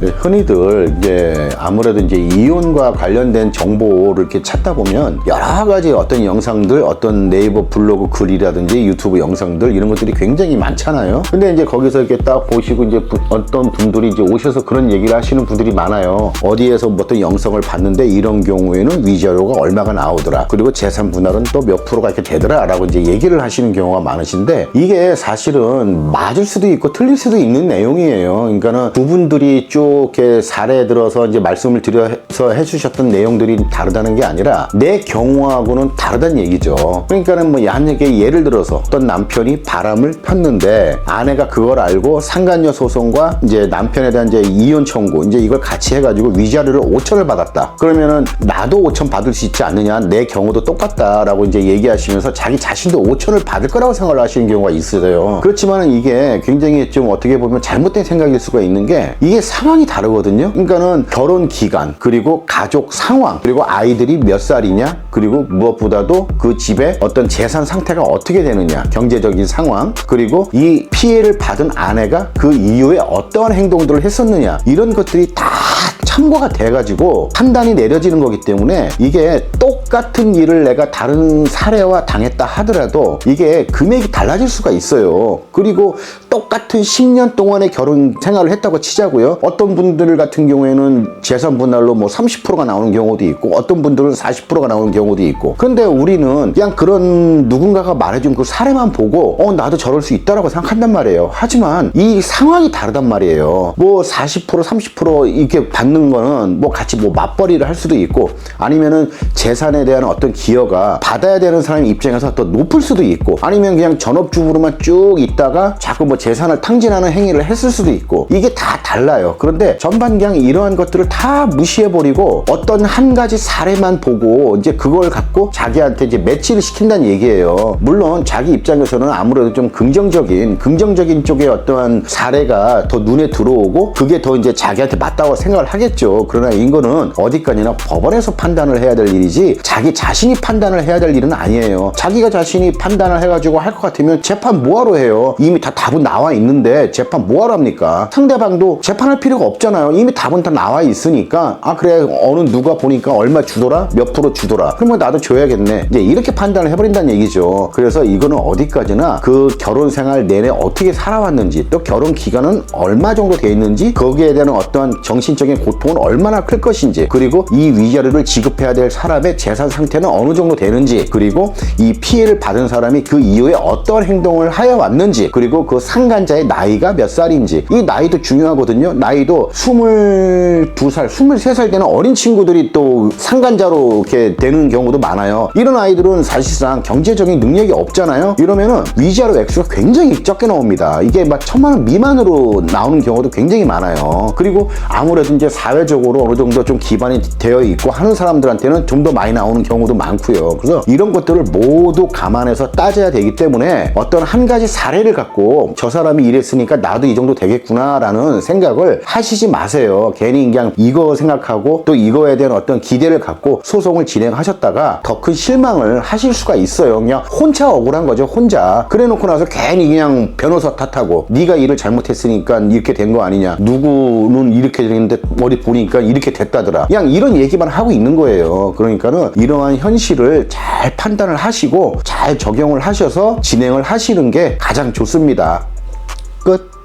흔히들 이제 아무래도 이제 이혼과 관련된 정보를 이렇게 찾다 보면 여러 가지 어떤 영상들, 어떤 네이버 블로그 글이라든지 유튜브 영상들 이런 것들이 굉장히 많잖아요. 근데 이제 거기서 이렇게 딱 보시고 이제 부- 어떤 분들이 이제 오셔서 그런 얘기를 하시는 분들이 많아요. 어디에서 뭐 어떤 영상을 봤는데 이런 경우에는 위자료가 얼마가 나오더라. 그리고 재산 분할은 또 몇 프로가 이렇게 되더라라고 이제 얘기를 하시는 경우가 많으신데 이게 사실은 맞을 수도 있고 틀릴 수도 있는 내용이에요. 그러니까는 두 분들이 쭉 이렇게 사례 들어서 이제 말씀을 드려서 해주셨던 내용들이 다르다는 게 아니라 내 경우하고는 다르다는 얘기죠. 그러니까는 뭐 만약에 예를 들어서 어떤 남편이 바람을 폈는데 아내가 그걸 알고 상간녀 소송과 이제 남편에 대한 이제 이혼 청구 이제 이걸 같이 해가지고 위자료를 5천을 받았다. 그러면은 나도 5천 받을 수 있지 않느냐 내 경우도 똑같다라고 이제 얘기하시면서 자기 자신도 5천을 받을 거라고 생각을 하시는 경우가 있어요. 그렇지만은 이게 굉장히 좀 어떻게 보면 잘못된 생각일 수가 있는 게 이게 상황 이 다르거든요. 그러니까는 결혼 기간 그리고 가족 상황 그리고 아이들이 몇 살이냐 그리고 무엇보다도 그 집에 어떤 재산 상태가 어떻게 되느냐 경제적인 상황 그리고 이 피해를 받은 아내가 그 이후에 어떠한 행동들을 했었느냐 이런 것들이 다 참고가 돼가지고 판단이 내려지는 거기 때문에 이게 똑같은 일을 내가 다른 사례와 당했다 하더라도 이게 금액이 달라질 수가 있어요. 그리고 똑같은 10년 동안의 결혼 생활을 했다고 치자고요. 어떤 분들 같은 경우에는 재산 분할로 뭐 30%가 나오는 경우도 있고 어떤 분들은 40%가 나오는 경우도 있고 그런데 우리는 그냥 그런 누군가가 말해준 그 사례만 보고 어 나도 저럴 수 있다라고 생각한단 말이에요. 하지만 이 상황이 다르단 말이에요. 뭐 40% 30% 이렇게 받는 거는 뭐 같이 뭐 맞벌이를 할 수도 있고 아니면은 재산에 대한 어떤 기여가 받아야 되는 사람 입장에서 더 높을 수도 있고 아니면 그냥 전업주부로만 쭉 있다가 자꾸 뭐 재산을 탕진하는 행위를 했을 수도 있고 이게 다 달라요. 그런데 전반 그냥 이러한 것들을 다 무시해버리고 어떤 한 가지 사례만 보고 이제 그걸 갖고 자기한테 이제 매치를 시킨다는 얘기예요. 물론 자기 입장에서는 아무래도 좀 긍정적인 긍정적인 쪽의 어떠한 사례가 더 눈에 들어오고 그게 더 이제 자기한테 맞다고 생각을 하겠죠. 그러나 이거는 어디까지나 법원에서 판단을 해야 될 일이지 자기 자신이 판단을 해야 될 일은 아니에요. 자기가 자신이 판단을 해가지고 할 것 같으면 재판 뭐하러 해요? 이미 다 답은 나와 있는데 재판 뭐하러 합니까? 상대방도 재판할 필요가 없잖아요. 이미 답은 다 나와 있으니까 아 그래 어느 누가 보니까 얼마 주더라 몇 프로 주더라 그러면 나도 줘야겠네 이제 이렇게 판단을 해버린다는 얘기죠. 그래서 이거는 어디까지나 그 결혼 생활 내내 어떻게 살아왔는지 또 결혼 기간은 얼마 정도 돼 있는지 거기에 대한 어떤 정신적인 고통 은 얼마나 클 것인지 그리고 이 위자료를 지급해야 될 사람의 재산 상태는 어느 정도 되는지 그리고 이 피해를 받은 사람이 그 이후에 어떤 행동을 하여 왔는지 그리고 그 상간자의 나이가 몇 살인지 이 나이도 중요하거든요. 나이도 22살, 23살 되는 어린 친구들이 또 상간자로 이렇게 되는 경우도 많아요. 이런 아이들은 사실상 경제적인 능력이 없잖아요. 이러면은 위자료 액수가 굉장히 적게 나옵니다. 이게 막 천만 원 미만으로 나오는 경우도 굉장히 많아요. 그리고 아무래도 이제 사회 적으로 어느 정도 좀 기반이 되어 있고 하는 사람들한테는 좀 더 많이 나오는 경우도 많고요. 그래서 이런 것들을 모두 감안해서 따져야 되기 때문에 어떤 한 가지 사례를 갖고 저 사람이 이랬으니까 나도 이 정도 되겠구나라는 생각을 하시지 마세요. 괜히 그냥 이거 생각하고 또 이거에 대한 어떤 기대를 갖고 소송을 진행하셨다가 더 큰 실망을 하실 수가 있어요. 그냥 혼자 억울한 거죠. 혼자. 그래 놓고 나서 괜히 그냥 변호사 탓하고 네가 일을 잘못했으니까 이렇게 된 거 아니냐. 누구는 이렇게 됐는데 어디 보니까 이렇게 됐다더라. 그냥 이런 얘기만 하고 있는 거예요. 그러니까는 이러한 현실을 잘 판단을 하시고 잘 적용을 하셔서 진행을 하시는 게 가장 좋습니다. 끝.